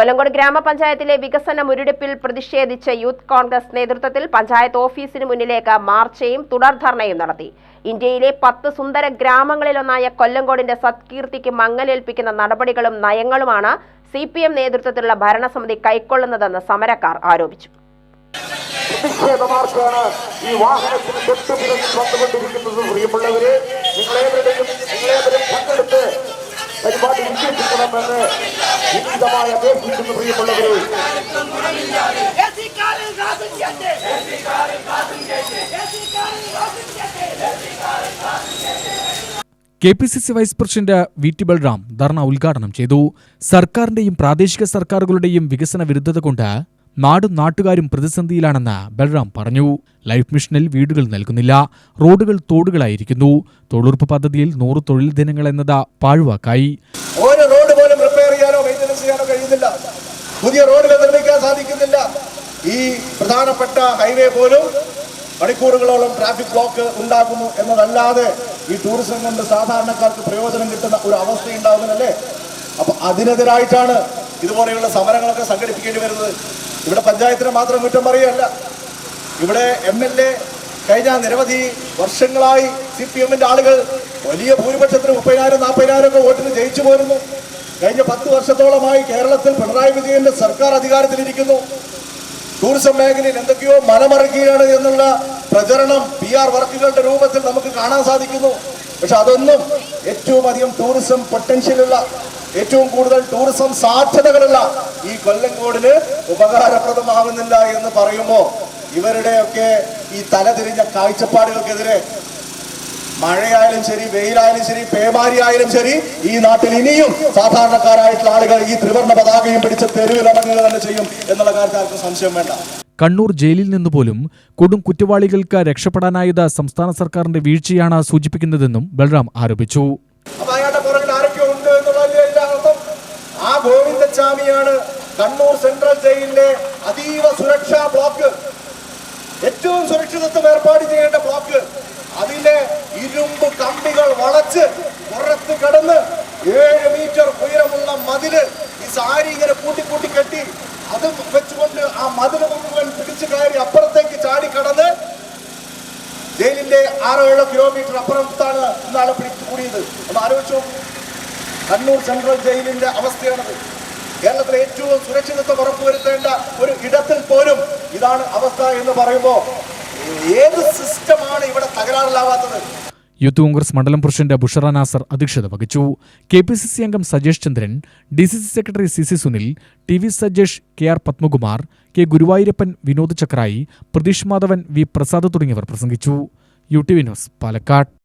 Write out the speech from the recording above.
കൊല്ലങ്കോട് ഗ്രാമപഞ്ചായത്തിലെ വികസന മുരടിപ്പിൽ പ്രതിഷേധിച്ച് യൂത്ത് കോൺഗ്രസ് നേതൃത്വത്തിൽ പഞ്ചായത്ത് ഓഫീസിന് മുന്നിലേക്ക് മാർച്ചയും തുടർധർണയും നടത്തി. ഇന്ത്യയിലെ പത്ത് സുന്ദര ഗ്രാമങ്ങളിലൊന്നായ കൊല്ലങ്കോടിന്റെ സത്കീർത്തിക്ക് മങ്ങലേൽപ്പിക്കുന്ന നടപടികളും നയങ്ങളുമാണ് സി പി എം നേതൃത്വത്തിലുള്ള ഭരണസമിതി കൈക്കൊള്ളുന്നതെന്ന് സമരക്കാർ ആരോപിച്ചു. പ്രതിഷേധമാർക്കാണ് ഈ വാഹനത്തിന് തൊട്ടുപിടിച്ച് വന്നുകൊണ്ടിരിക്കുന്നത് പ്രിയമുള്ളവരെ. വിജയിപ്പിക്കണമെന്ന് വിനീതമായി അപേക്ഷിക്കുന്നു പ്രിയമുള്ളവരെ. K P C C vice president V T Balram dharna ഉദ്ഘാടനം ചെയ്തു. സർക്കാരിന്റെയും പ്രാദേശിക സർക്കാരുകളുടെയും വികസന വിരുദ്ധത കൊണ്ട് നാടും നാട്ടുകാരും പ്രതിസന്ധിയിലാണെന്ന് ബൽറാം പറഞ്ഞു. ലൈഫ് മിഷനിൽ വീടുകൾ നൽകുന്നില്ല റോഡുകൾ തോടുകളായിരിക്കുന്നു. തൊഴിലുറപ്പ് പദ്ധതിയിൽ നൂറ് തൊഴിൽ ദിനങ്ങൾ എന്നത് പാഴ്വാക്കായി. ഒരു പ്രധാനപ്പെട്ട ഹൈവേ പോലും മണിക്കൂറുകളോളം ട്രാഫിക് ബ്ലോക്ക് ഉണ്ടാകുന്നു എന്നതല്ലാതെ ഈ ടൂറിസം കൊണ്ട് സാധാരണക്കാർക്ക് പ്രയോജനം കിട്ടുന്ന ഒരു അവസ്ഥ ഉണ്ടാകുന്നല്ലേ അപ്പൊ അതിനെതിരായിട്ടാണ് ഇതുപോലെയുള്ള സമരങ്ങളൊക്കെ സംഘടിപ്പിക്കേണ്ടി വരുന്നത്. ഇവിടെ പഞ്ചായത്തിന് മാത്രം കുറ്റം പറയുകയല്ല. ഇവിടെ എം എൽ എ കഴിഞ്ഞ നിരവധി വർഷങ്ങളായി സി പി എമ്മിന്റെ ആളുകൾ വലിയ ഭൂരിപക്ഷത്തിന് മുപ്പതിനായിരം നാൽപ്പതിനായിരം ഒക്കെ വോട്ടിന് ജയിച്ചു പോരുന്നു. കഴിഞ്ഞ പത്ത് വർഷത്തോളമായി കേരളത്തിൽ പിണറായി വിജയന്റെ സർക്കാർ അധികാരത്തിലിരിക്കുന്നു. ടൂറിസം മേഖലയിൽ എന്തൊക്കെയോ മനമറക്കുകയാണ് എന്നുള്ള പ്രചരണം പി ആർ വർക്കുകളുടെ രൂപത്തിൽ നമുക്ക് കാണാൻ സാധിക്കുന്നു. പക്ഷെ അതൊന്നും ഏറ്റവും അധികം ടൂറിസം പൊട്ടൻഷ്യലുള്ള ഏറ്റവും കൂടുതൽ ടൂറിസം സാധ്യതകളുള്ള ഈ കൊല്ലങ്കോടിന് ഉപകാരപ്രദമാകുന്നില്ല എന്ന് പറയുമ്പോൾ ഇവരുടെയൊക്കെ ഈ തലതിരിഞ്ഞ കാഴ്ചപ്പാടുകൾക്കെതിരെ മഴയായാലും ശരി വെയിലായാലും ശരി പേമാരിയായാലും ശരി ഈ നാട്ടിൽ ഇനിയും സാധാരണക്കാരായിട്ടുള്ള ആളുകൾ ഈ ത്രിവർണ പതാകയും പിടിച്ച് തെരുവിലിറങ്ങുക തന്നെ ചെയ്യും എന്നുള്ള കാര്യത്തിൽ ആർക്കും സംശയം വേണ്ട. കണ്ണൂർ ജയിലിൽ നിന്ന് പോലും കൊടും കുറ്റവാളികൾക്ക് രക്ഷപ്പെടാനായത് സംസ്ഥാന സർക്കാരിന്റെ വീഴ്ചയാണ് സൂചിപ്പിക്കുന്നതെന്നും ബൽറാം ആരോപിച്ചു. ആ ഗോവിന്ദസ്വാമിയാണ് കണ്ണൂർ സെൻട്രൽ ജയിലിലെ അതീവ സുരക്ഷാ ബ്ലോക്ക്. ഏറ്റവും സുരക്ഷിതത്വം ഏർപ്പാട് ചെയ്യേണ്ട ബ്ലോക്ക്. സാരി ഇങ്ങനെ കൂട്ടി കൂട്ടി കെട്ടി അത് വെച്ചുകൊണ്ട് ആ മതിൽ മുഴുവൻ പിടിച്ചു കയറി അപ്പുറത്തേക്ക് ചാടി കടന്ന് ജയിലിന്റെ ആറോ ഏഴോ കിലോമീറ്റർ അപ്പുറത്താണ് ഇന്നാളെ പിടിച്ചുകൂടിയത് ഒന്ന് ആലോചിച്ചു. കണ്ണൂർ സെൻട്രൽ ജയിലിന്റെ അവസ്ഥയാണത്. കേരളത്തിലെ ഏറ്റവും സുരക്ഷിതത്വം ഉറപ്പുവരുത്തേണ്ട ഒരു ഇടത്തിൽ പോലും ഇതാണ് അവസ്ഥ എന്ന് പറയുമ്പോൾ ഏത് സിസ്റ്റമാണ് ഇവിടെ തകരാറിലാവാത്തത്? യൂത്ത് കോൺഗ്രസ് മണ്ഡലം പ്രസിഡന്റ് ബുഷറ നാസർ അധ്യക്ഷത വഹിച്ചു. കെ പി സി സി അംഗം Sajesh Chandran D C C secretary C C Sunil T V Sajesh K R Padmakumar K Guruvayoorappan Vinod Chakrayi Pratheesh Madhavan V Prasad തുടങ്ങിയവർ പ്രസംഗിച്ചു. U T V news Palakkad.